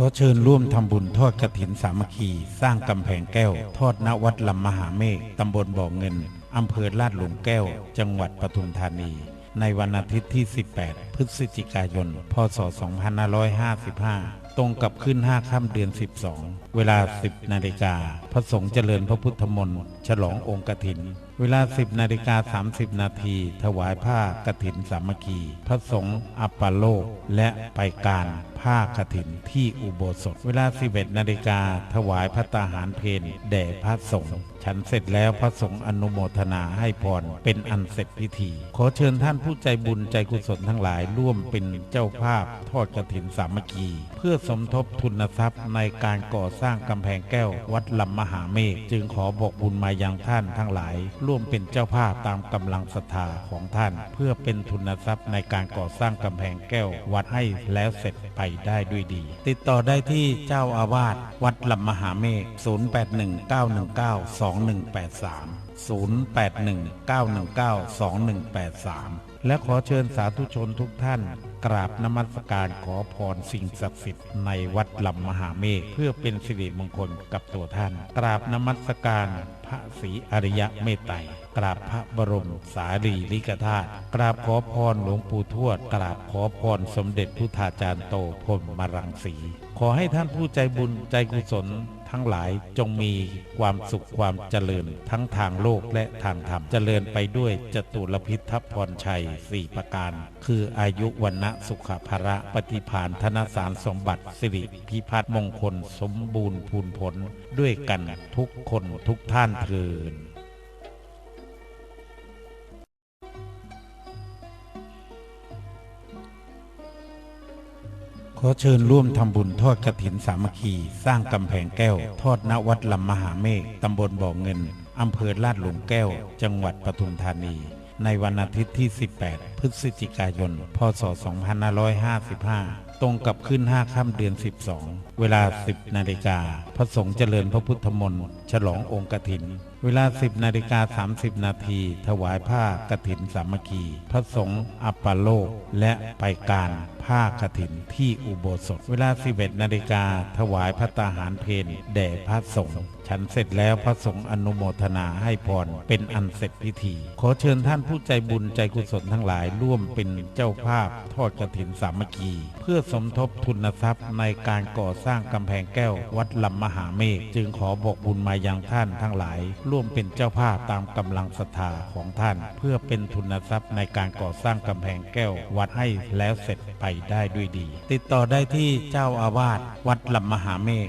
ขอเชิญร่วมทำบุญทอดกระถินสามัคคี สร้างกำแพงแก้ว ทอดณวัดลำมหาเมฆตำบลบ่อเงินอำเภอลาดหลุมแก้ว จังหวัดปทุมธานี ในวันอาทิตย์ที่ 18 พฤศจิกายน พศ 2555 ตรงกับขึ้น 5 ค่ำเดือน 12 เวลา 10 นาฬิกา พระสงฆ์เจริญพระพุทธมนต์ ฉลององค์กถิน เวลา10นาฬิกา30นาทีถวายผ้ากถินสามัคคี พระสงฆ์อัปปโลก และไปการผ้ากถินที่อุโบสถ เวลา11นาฬิกาถวายพระตาหารเพนแด่พระสงฆ์ฉันเสร็จแล้วพระสงฆ์อนุโมทนาให้พรเป็นอันเสร็จพิธี ขอเชิญท่านผู้ใจบุญใจกุศลทั้งหลายร่วมเป็นเจ้าภาพทอดกระถินสามัคคี เพื่อสมทบทุนทรัพย์ในการก่อสร้างกำแพงแก้ววัดลำมหาเมฆจึงขอบอกบุญมายังท่านทั้งหลายร่วมเป็นเจ้าภาพตามกำลังศรัทธาของท่าน เพื่อเป็นทุนทรัพย์ในการก่อสร้างกำแพงแก้ววัดให้แล้วเสร็จไปได้ด้วยดี ติดต่อได้ที่เจ้าอาวาสวัดลำมหาเมฆ0819192183 0819192183และขอเชิญสาธุชนทุกท่าน กราบนมัสการขอพรสิ่งศักดิ์สิทธิ์ในวัดลำมหาเมฆเพื่อเป็นสิริมงคลกับตัวท่าน กราบนมัสการพระศรีอริยะเมตไตรกราบพระบรมสารีริกธาตุกราบขอพรหลวงปู่ทวด กราบขอพรสมเด็จพุทธาจารย์โตพรหมรังสี ขอให้ท่านผู้ใจบุญใจกุศลทั้งหลายจงมีความสุขความเจริญทั้งทางโลกและทางธรรมเจริญไปด้วยจตุรพิทัพพรชัยสี่ประการ คืออายุวันะสุขภระปฏิภาณธนสารสมบัติสิริพิพัฒน์มงคลสมบูรณ์พูนผล ด้วยกันทุกคนทุกท่านเทิน ขอเชิญร่วมทำบุญทอดกระถินสามัคคี สร้างกำแพงแก้ว ทอดณวัดลำมหาเมฆตำบลบ่อเงินอำเภอลาดหลุมแก้ว จังหวัดปทุมธานี ในวันอาทิตย์ที่ 18 พฤศจิกายน พศ 2555 ตรงกับขึ้น 5 ค่ำเดือน 12 เวลา 10 นาฬิกา พระสงฆ์เจริญพระพุทธมนต์ ฉลององค์กถิน เวลา 10นาฬิกา30 นาที ถวายผ้ากถินสามัคคี พระสงฆ์อัปปาโลก และไปการผ้ากถินที่อุโบสถ เวลา 11นาฬิกาถวายพระตาหารเพนแด่พระสงฆ์ฉันเสร็จแล้วพระสงฆ์อนุโมทนาให้พรเป็นอันเสร็จพิธี ขอเชิญท่านผู้ใจบุญใจกุศลทั้งหลายร่วมเป็นเจ้าภาพทอดกระถินสามัคคี เพื่อสมทบทุนทรัพย์ในการก่อสร้างกำแพงแก้ววัดลำมหาเมฆจึงขอบอกบุญมายังท่านทั้งหลาย ร่วมเป็นเจ้าภาพตามกำลังศรัทธาของท่าน เพื่อเป็นทุนทรัพย์ในการก่อสร้างกำแพงแก้ววัดให้แล้วเสร็จไปได้ด้วยดี ติดต่อได้ที่เจ้าอาวาสวัดลำมหาเมฆ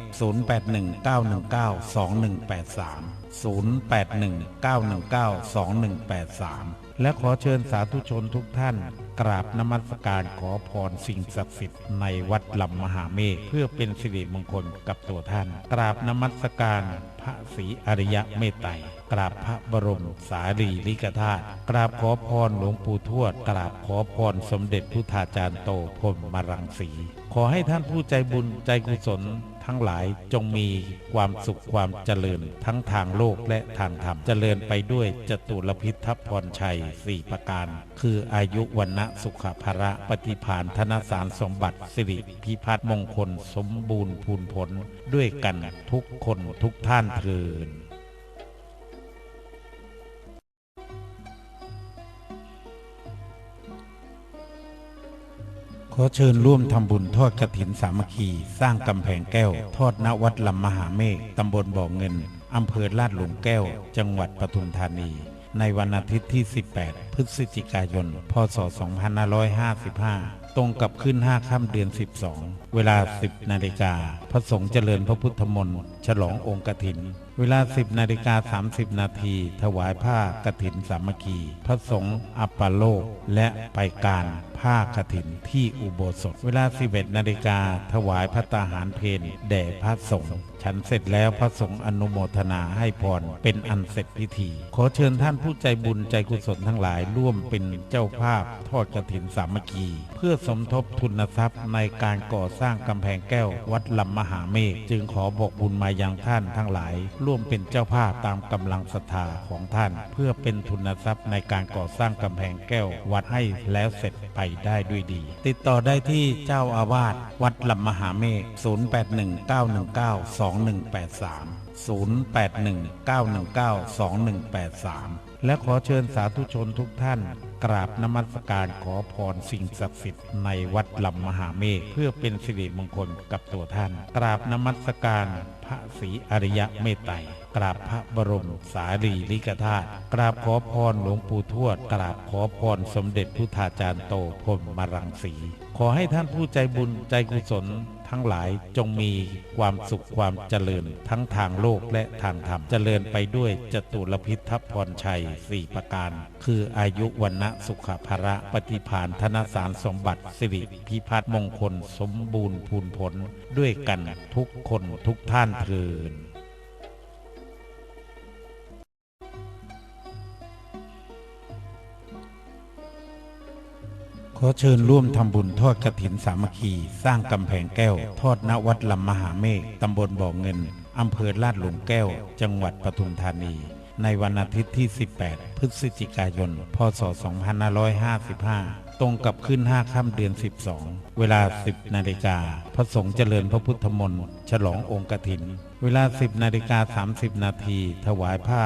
0819192183 0819192183 และขอเชิญสาธุชนทุกท่าน กราบนมัสการขอพรสิ่งศักดิ์สิทธิ์ในวัดลำมหาเมฆเพื่อเป็นสิริมงคลกับตัวท่าน กราบนมัสการพระศรีอริยะเมตไตรกราบพระบรมสารีริกธาตุกราบขอพรหลวงปู่ทวด กราบขอพรสมเด็จพุทธาจารย์โตพรหมรังสี ขอให้ท่านผู้ใจบุญใจกุศล ทั้งหลายจงมีความสุขความเจริญทั้งทางโลกและทางธรรม เจริญไปด้วยจตุรพิทัพพรชัยสี่ประการ คืออายุวันะสุขภระปฏิภาณธนสารสมบัติสิริพิพัฒน์มงคลสมบูรณ์พูนผลด้วยกันทุกคนทุกท่านเทิน อเชิญร่วมทำบุญทอดกระถินสามัคคี สร้างกำแพงแก้ว ทอดณวัดลำมหาเมฆตำบลบ่อเงินอำเภอลาดหลุมแก้ว จังหวัดปทุมธานี ในวันอาทิตย์ที่ 18 พฤศจิกายน พศ 2555 ตรงกับขึ้น 5 ค่ำเดือน 12 เวลา 10 นาฬิกาพระสงฆ์เจริญพระพุทธมนต์ฉลององค์กถิน เวลา 10นาฬิกา30 นาทีถวายผ้ากถินสามัคคี พระสงฆ์อัปปโลก และไปการผ้ากถินที่อุโบสถ เวลา 11นาฬิกาถวายพระตาหารเพนแด่พระสงฆ์ฉันเสร็จแล้วพระสงฆ์อนุโมทนาให้พรเป็นอันเสร็จพิธี ขอเชิญท่านผู้ใจบุญใจกุศลทั้งหลายร่วมเป็นเจ้าภาพทอดกถินสามัคคี เพื่อสมทบทุนทรัพย์ในการก่อสร้างกำแพงแก้ววัดลำมหาเมฆจึงขอบอกบุญมามายังท่านทั้งหลาย ร่วมเป็นเจ้าภาพตามกำลังศรัทธาของท่าน เพื่อเป็นทุนทรัพย์ในการก่อสร้างกำแพงแก้ววัดให้แล้วเสร็จไปได้ด้วยดี ติดต่อได้ที่เจ้าอาวาสวัดลำมหาเมฆ0819192183 0819192183 และขอเชิญสาธุชนทุกท่าน กราบนมัสการขอพรสิ่งศักดิ์สิทธิ์ในวัดลำมหาเมฆเพื่อเป็นสิริมงคลกับตัวท่าน กราบนมัสการพระศรีอริยะเมตไตรกราบพระบรมสารีริกธาตุกราบขอพรหลวงปู่ทวด กราบขอพรสมเด็จพุทธาจารย์โตพรหมรังสี ขอให้ท่านผู้ใจบุญใจกุศล ทั้งหลายจงมีความสุขความเจริญทั้งทางโลกและทางธรรมเจริญไปด้วยจตุรพิทัพพรชัยสี่ประการ คืออายุวันนะสุขภระปฏิภาณธนสารสมบัติสิริพิพัฒน์มงคลสมบูรณ์พูนผลด้วยกันทุกคนทุกท่านเทิน ขอเชิญร่วมทำบุญทอดกระถินสามัคคี สร้างกำแพงแก้ว ทอดณวัดลำมหาเมฆตำบลบ่อเงินอำเภอลาดหลุมแก้ว จังหวัดปทุมธานี ในวันอาทิตย์ที่ 18 พฤศจิกายน พศ 2555 ตรงกับขึ้น 5 ค่ำเดือน 12 เวลา 10 นาฬิกา พระสงฆ์เจริญพระพุทธมนต์ ฉลององค์กฐิน เวลา 10 นาฬิกา 30 นาที ถวายผ้า